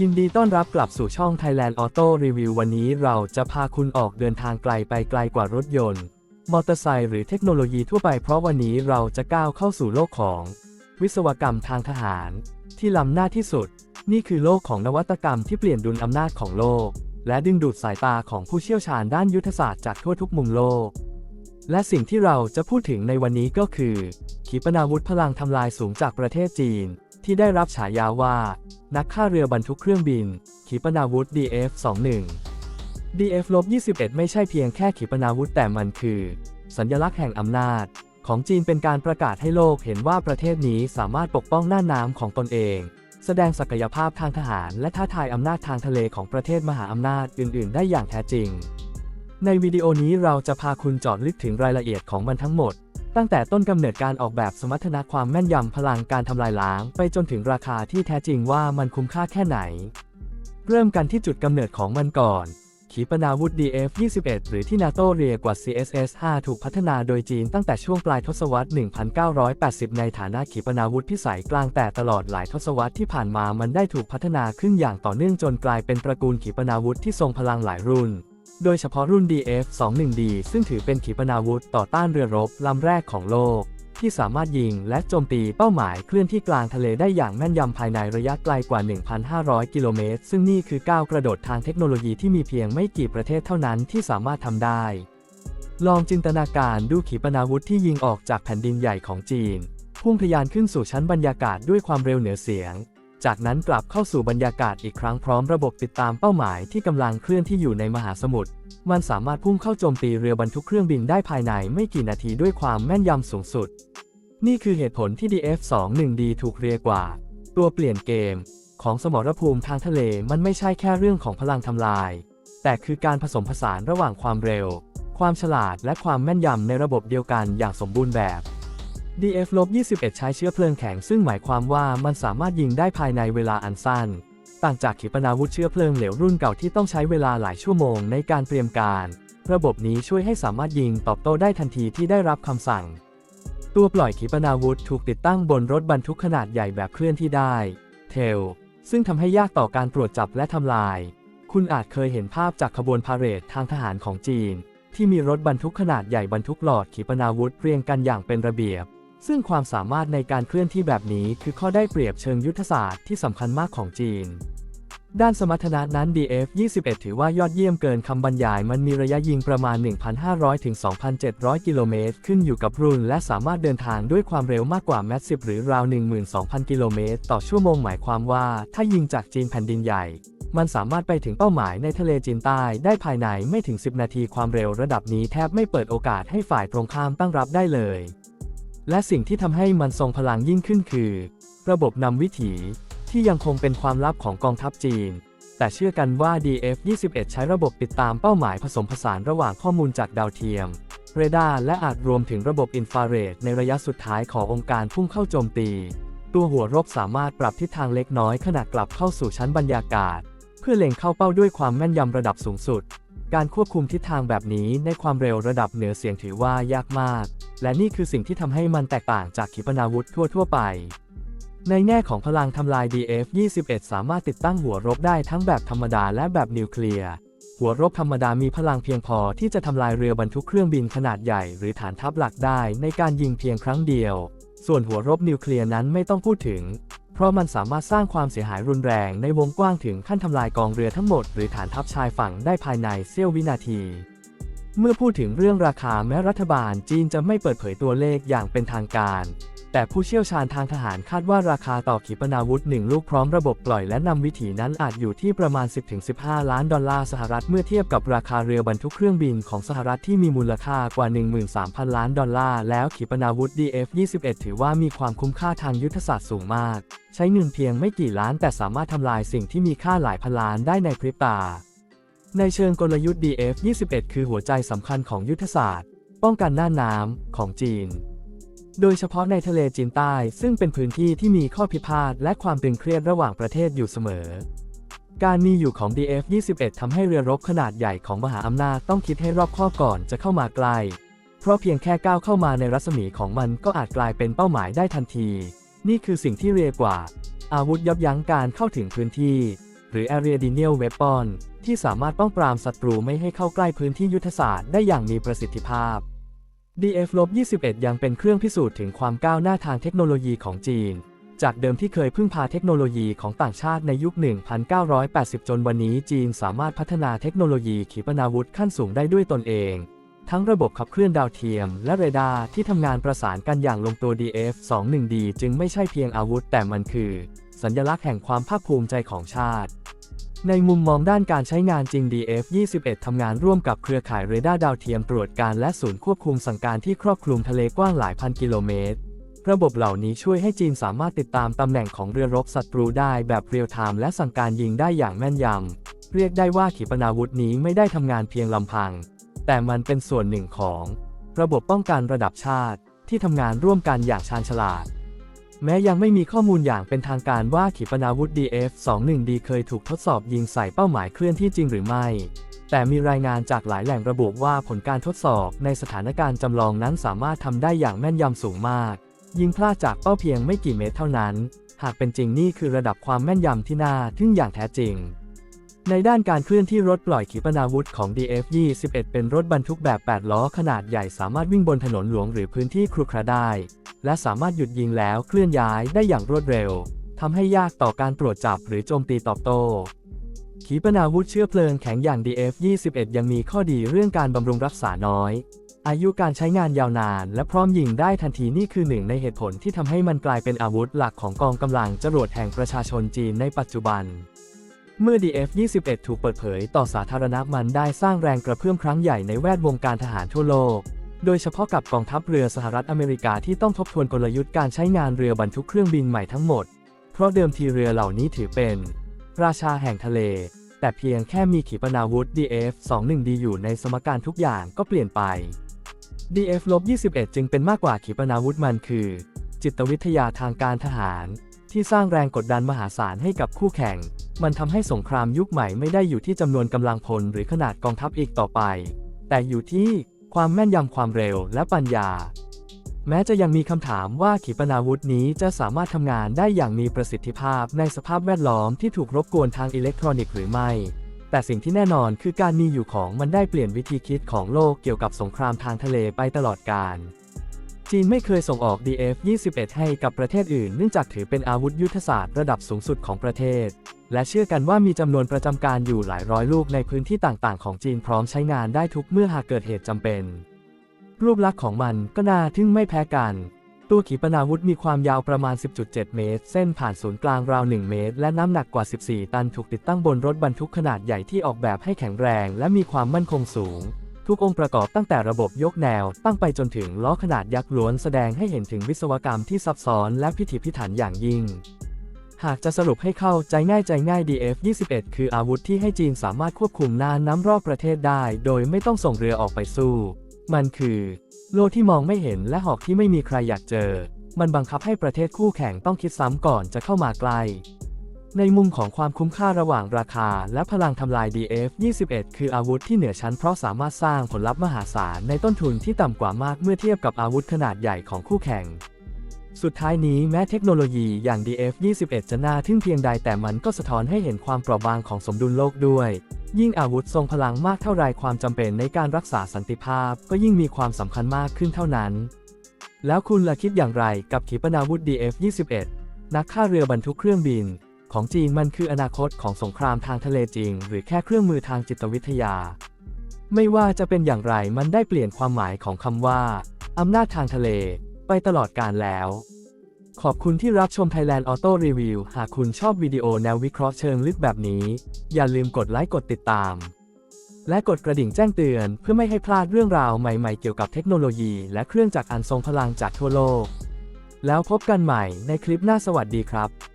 ยินดีต้อนรับกลับสู่ช่อง Thailand Auto Review วันนี้เราจะพาคุณออกเดินทางไกลไปไกลกว่ารถยนต์ มอเตอร์ไซค์หรือเทคโนโลยีทั่วไปเพราะวันนี้เราจะก้าวเข้าสู่โลกของ วิศวกรรมทางทหาร ที่ล้ำหน้าที่สุด นี่คือโลกของนวัตกรรมที่เปลี่ยนดุลอำนาจของโลก และดึงดูดสายตาของผู้เชี่ยวชาญด้านยุทธศาสตร์จากทั่วทุกมุมโลก และสิ่งที่เราจะพูดถึงในวันนี้ก็คือ ขีปนาวุธพลังทำลายสูงจากประเทศจีน ที่ได้รับฉายาว่า นักฆ่าเรือบรรทุกเครื่องบิน ขีปนาวุธ DF-21 DF-21 ไม่ใช่เพียงแค่ขีปนาวุธแต่มันคือ สัญลักษณ์แห่งอำนาจ ของจีนเป็นการประกาศให้โลกเห็นว่าประเทศนี้สามารถปกป้องหน่านน้ำของตนเอง แสดงศักยภาพทางทหาร และท้าทายอำนาจทางทะเลของประเทศมหาอำนาจอื่น ๆ ได้อย่างแท้จริง ในวิดีโอนี้เราจะพาคุณเจาะลึกถึงรายละเอียดของมันทั้งหมด ตั้งแต่ต้นกำเนิดการออกแบบสมรรถนะความแม่นยำพลังการทำลายล้าง ไปจนถึงราคาที่แท้จริงว่ามันคุ้มค่าแค่ไหน เริ่มกันที่จุดกำเนิดของมันก่อน ขีปนาวุธ DF-21 หรือที่นาโตเรียกว่า CSS-5 ถูกพัฒนาโดยจีนตั้งแต่ช่วงปลายทศวรรษ 1980 ในฐานะขีปนาวุธพิสัยกลางแต่ตลอดหลายทศวรรษที่ผ่านมามันได้ถูกพัฒนาขึ้นอย่างต่อเนื่องจนกลายเป็นตระกูลขีปนาวุธที่ทรงพลังหลายรุ่น โดยเฉพาะรุ่น DF-21D ซึ่งถือเป็นขีปนาวุธต่อต้านเรือรบลำแรกของโลก ที่สามารถยิงและโจมตีเป้าหมายเคลื่อนที่กลางทะเลได้อย่างแม่นยำภายในระยะไกลกว่า 1,500 กิโลเมตร ซึ่งนี่คือก้าวกระโดดทางเทคโนโลยีที่มีเพียงไม่กี่ประเทศเท่านั้นที่สามารถทำได้ ลองจินตนาการดูขีปนาวุธที่ยิงออกจากแผ่นดินใหญ่ของจีน พุ่งทะยานขึ้นสู่ชั้นบรรยากาศด้วยความเร็วเหนือเสียง จากนั้นกลับเข้าสู่บรรยากาศอีกครั้งพร้อมระบบติดตามเป้าหมายที่กำลังเคลื่อนที่อยู่ในมหาสมุทร มันสามารถพุ่งเข้าโจมตีเรือบรรทุกเครื่องบินได้ภายในไม่กี่นาทีด้วยความแม่นยำสูงสุด นี่คือเหตุผลที่ DF-21D ถูกเรียกว่า ตัวเปลี่ยนเกม ของสมรภูมิทางทะเลมันไม่ใช่แค่เรื่องของพลังทำลาย แต่คือการผสมผสานระหว่างความเร็ว ความฉลาดและความแม่นยำในระบบเดียวกันอย่างสมบูรณ์แบบ DF-21 ใช้เชื้อเพลิงแข็งซึ่งหมายความว่ามันสามารถยิงได้ภายในเวลาอันสั้น ต่างจากขีปนาวุธเชื้อเพลิงเหลวรุ่นเก่าที่ต้องใช้เวลาหลายชั่วโมงในการเตรียมการ ระบบนี้ช่วยให้สามารถยิงตอบโต้ได้ทันทีที่ได้รับคำสั่ง ตัวปล่อยขีปนาวุธถูกติดตั้งบนรถบรรทุกขนาดใหญ่แบบเคลื่อนที่ได้เทลซึ่งทำให้ยากต่อการตรวจจับและทำลาย คุณอาจเคยเห็นภาพจากขบวนพาเหรดทางทหารของจีน ที่มีรถบรรทุกขนาดใหญ่บรรทุกหลอดขีปนาวุธเรียงกันอย่างเป็นระเบียบ ซึ่งความสามารถในการเคลื่อนที่แบบนี้คือข้อได้เปรียบเชิงยุทธศาสตร์ที่สำคัญมากของจีน ด้านสมรรถนะนั้น DF-21 ถือว่ายอดเยี่ยมเกินคำบรรยาย มันมีระยะยิงประมาณ 1,500 ถึง 2,700 กิโลเมตร ขึ้นอยู่กับรุ่น และสามารถเดินทางด้วยความเร็วมากกว่าแมส10หรือราว 12,000 กิโลเมตรต่อชั่วโมงหมายความว่า ถ้ายิงจากจีนแผ่นดินใหญ่ มันสามารถไปถึงเป้าหมายในทะเลจีนใต้ได้ภายในไม่ถึง 10 นาทีความเร็วระดับนี้แทบไม่เปิดโอกาสให้ฝ่ายตรงข้ามตั้งรับได้เลย และสิ่งที่ทำให้มันทรงพลังยิ่งขึ้นคือ ระบบนำวิถีที่ยังคงเป็นความลับของกองทัพจีน แต่เชื่อกันว่า DF-21 ใช้ระบบติดตามเป้าหมายผสมผสานระหว่างข้อมูลจากดาวเทียม เรดาร์และอาจรวมถึงระบบอินฟราเรดในระยะสุดท้ายขององค์การพุ่งเข้าโจมตี ตัวหัวรบสามารถปรับทิศทางเล็กน้อยขณะกลับเข้าสู่ชั้นบรรยากาศ เพื่อเล็งเข้าเป้าด้วยความแม่นยำระดับสูงสุด การควบคุมทิศทางแบบนี้ในความเร็วระดับเหนือเสียงถือว่ายากมาก และนี่คือสิ่งที่ทำให้มันแตกต่างจากขีปนาวุธทั่ว ๆ ไป ในแง่ของพลังทำลาย DF-21 สามารถติดตั้งหัวรบได้ทั้งแบบธรรมดาและแบบนิวเคลียร์ หัวรบธรรมดามีพลังเพียงพอที่จะทำลายเรือบรรทุกเครื่องบินขนาดใหญ่หรือฐานทัพหลักได้ในการยิงเพียงครั้งเดียว ส่วนหัวรบนิวเคลียร์นั้นไม่ต้องพูดถึง เพราะมันสามารถสร้างความเสียหายรุนแรงในวงกว้างถึงขั้นทำลายกองเรือทั้งหมดหรือฐานทัพชายฝั่งได้ภายในเสี้ยววินาที เมื่อพูดถึงเรื่องราคาแม้รัฐบาลจีนจะไม่เปิดเผยตัวเลขอย่างเป็นทางการ แต่ผู้เชี่ยวชาญทางทหารคาดว่าราคาต่อขีปนาวุธหนึ่งลูกพร้อมระบบปล่อยและนำวิถีนั้นอาจอยู่ที่ประมาณ 10-15 ล้านดอลลาร์สหรัฐเมื่อเทียบกับราคาเรือบรรทุกเครื่องบินของสหรัฐที่มีมูลค่ากว่า 13,000 ล้านดอลลาร์ แล้วขีปนาวุธ DF-21 ถือว่ามีความคุ้มค่าทางยุทธศาสตร์สูงมาก ใช้เงินเพียงไม่กี่ล้านแต่สามารถทำลายสิ่งที่มีค่าหลายพันล้านได้ในพริบตา ในเชิงกลยุทธ์ DF-21 คือหัวใจสำคัญของยุทธศาสตร์ ป้องกันน่านน้ำของจีน โดยเฉพาะในทะเลจีนใต้ ซึ่งเป็นพื้นที่ที่มีข้อพิพาทและความตึงเครียดระหว่างประเทศอยู่เสมอ การมีอยู่ของ DF-21 ทำให้เรือรบขนาดใหญ่ของมหาอำนาจต้องคิดให้รอบคอบก่อนจะเข้ามาใกล้เพราะเพียงแค่ก้าวเข้ามาในรัศมีของมันก็อาจกลายเป็นเป้าหมายได้ทันที นี่คือสิ่งที่เรียกว่า อาวุธยับยั้งการเข้าถึงพื้นที่หหรือ Area Denial Weapon ที่สามารถป้องปรามศัตรูไม่ให้เข้าใกล้พื้นที่ยุทธศาสตร์ได้อย่างมีประสิทธิภาพ DF-21 ยังเป็นเครื่องพิสูจน์ถึงความก้าวหน้าทางเทคโนโลยีของจีน จากเดิมที่เคยพึ่งพาเทคโนโลยีของต่างชาติในยุค 1980 จนวันนี้จีนสามารถพัฒนาเทคโนโลยีขีปนาวุธขั้นสูงได้ด้วยตนเอง ทั้งระบบขับเคลื่อนดาวเทียม และเรดาร์ที่ทำงานประสานกันอย่างลงตัว DF-21D จึงไม่ใช่เพียงอาวุธแต่มันคือ สัญลักษณ์แห่งความภาคภูมิใจของชาติ ในมุมมองด้านการใช้งานจริง DF-21 ทำงานร่วมกับเครือข่ายเรดาร์ดาวเทียมตรวจการและศูนย์ควบคุมสั่งการที่ครอบคลุมทะเลกว้างหลายพันกิโลเมตร ระบบเหล่านี้ช่วยให้จีนสามารถติดตามตำแหน่งของเรือรบศัตรูได้แบบเรียลไทม์และสั่งการยิงได้อย่างแม่นยำ เรียกได้ว่าขีปนาวุธนี้ไม่ได้ทำงานเพียงลำพัง แต่มันเป็นส่วนหนึ่งของ ระบบป้องกันระดับชาติ ที่ทำงานร่วมกันอย่างชาญฉลาด แม้ยังไม่มีข้อมูลอย่างเป็นทางการว่าขีปนาวุธ DF-21D เคยถูกทดสอบยิงใส่เป้าหมายเคลื่อนที่จริงหรือไม่ แต่มีรายงานจากหลายแหล่งระบุว่าผลการทดสอบในสถานการณ์จำลองนั้นสามารถทำได้อย่างแม่นยำสูงมาก ยิงพลาดจากเป้าเพียงไม่กี่เมตรเท่านั้น หากเป็นจริงนี่คือระดับความแม่นยำที่น่าทึ่งอย่างแท้จริงในด้านการเคลื่อนที่รถปล่อยขีปนาวุธของ DF-21 เป็นรถบรรทุกแบบ 8 ล้อขนาดใหญ่สามารถวิ่งบนถนนหลวงหรือพื้นที่ครุขระได้ และสามารถหยุดยิงแล้วเคลื่อนย้ายได้อย่างรวดเร็วทำให้ยากต่อการตรวจจับหรือโจมตีตอบโต้ขีปนาวุธเชื้อเพลิงแข็งอย่าง DF-21 ยังมีข้อดีเรื่องการบำรุงรักษาน้อย อายุการใช้งานยาวนาน และพร้อมยิงได้ทันทีนี่คือหนึ่งในเหตุผลที่ทำให้มันกลายเป็นอาวุธหลักของกองกำลังจรวดแห่งประชาชนจีนในปัจจุบัน เมื่อ DF-21 ถูกเปิดเผยต่อสาธารณะมันได้สร้างแรงกระเพื่อมครั้งใหญ่ในแวดวงการทหารทั่วโลก โดยเฉพาะกับกองทัพเรือสหรัฐอเมริกาที่ต้องทบทวนกลยุทธ์การใช้งานเรือบรรทุกเครื่องบินใหม่ทั้งหมด เพราะเดิมทีเรือเหล่านี้ถือเป็น ราชาแห่งทะเล แต่เพียงแค่มีขีปนาวุธ DF-21D อยู่ในสมการทุกอย่างก็เปลี่ยนไป DF-21 จึงเป็นมากกว่าขีปนาวุธมันคือ จิตวิทยาทางการทหาร ที่สร้างแรงกดดันมหาศาลให้กับคู่แข่ง มันทำให้สงครามยุคใหม่ไม่ได้อยู่ที่จำนวนกำลังพลหรือขนาดกองทัพอีกต่อไป แต่อยู่ที่ ความแม่นยำความเร็วและปัญญา แม้จะยังมีคำถามว่าขีปนาวุธนี้จะสามารถทำงานได้อย่างมีประสิทธิภาพในสภาพแวดล้อมที่ถูกรบกวนทางอิเล็กทรอนิกส์หรือไม่ แต่สิ่งที่แน่นอนคือการมีอยู่ของมันได้เปลี่ยนวิธีคิดของโลกเกี่ยวกับสงครามทางทะเลไปตลอดกาล จีนไม่เคยส่งออก DF-21 ให้กับประเทศอื่นเนื่องจากถือเป็นอาวุธยุทธศาสตร์ระดับสูงสุดของประเทศ และเชื่อกันว่ามีจำนวนประจำการอยู่หลายร้อยลูกในพื้นที่ต่างๆ ของจีนพร้อมใช้งานได้ทุกเมื่อหากเกิดเหตุจำเป็น รูปลักษณ์ของมันก็น่าทึ่งไม่แพ้กัน ตัวขีปนาวุธมีความยาวประมาณ 10.7 เมตร เส้นผ่านศูนย์กลางราว 1 เมตร และน้ำหนักกว่า 14 ตันถูกติดตั้งบนรถบรรทุกขนาดใหญ่ที่ออกแบบให้แข็งแรง และมีความมั่นคงสูง ทุกองค์ประกอบตั้งแต่ระบบยกแนว ตั้งไปจนถึงล้อขนาดยักษ์ล้วนแสดงให้เห็นถึงวิศวกรรมที่ซับซ้อนและพิถีพิถันอย่างยิ่ง หากจะสรุปให้เข้าใจง่ายใจง่าย DF-21 คืออาวุธที่ให้จีนสามารถควบคุมน่านน้ำรอบประเทศได้ โดยไม่ต้องส่งเรือออกไปสู้ มันคือ โลที่มองไม่เห็นและหอกที่ไม่มีใครอยากเจอ มันบังคับให้ประเทศคู่แข่งต้องคิดซ้ำก่อนจะเข้ามาใกล้ ในมุมของความคุ้มค่าระหว่างราคา และพลังทำลาย DF-21 คืออาวุธที่เหนือชั้นเพราะสามารถสร้างผลลัพธ์มหาศาลในต้นทุนที่ต่ำกว่ามากเมื่อเทียบกับอาวุธขนาดใหญ่ของคู่แข่ง สุดท้ายนี้แม้เทคโนโลยีอย่าง DF-21 จะน่าทึ่งเพียงใดแต่มันก็สะท้อนให้เห็นความเปราะบางของสมดุลโลกด้วย ยิ่งอาวุธทรงพลังมากเท่าไรความจำเป็นในการรักษาสันติภาพ ก็ยิ่งมีความสำคัญมากขึ้นเท่านั้น แล้วคุณล่ะคิดอย่างไรกับขีปนาวุธ DF-21 นักฆ่าเรือบรรทุกเครื่องบิน ของจีนมันคืออนาคตของสงครามทางทะเลจริง หรือแค่เครื่องมือทางจิตวิทยา ไม่ว่าจะเป็นอย่างไรมันได้เปลี่ยนความหมายของคำว่าอำนาจทางทะเล ไปตลอดกาลแล้ว ขอบคุณที่รับชม Thailand Auto Review หากคุณชอบวิดีโอแนววิเคราะห์เชิงลึกแบบนี้ อย่าลืมกดไลค์กดติดตาม และกดกระดิ่งแจ้งเตือนเพื่อไม่ให้พลาดเรื่องราวใหม่ ๆ เกี่ยวกับเทคโนโลยี และเครื่องจักรอันทรงพลังจากทั่วโลก แล้วพบกันใหม่ในคลิปหน้าสวัสดีครับ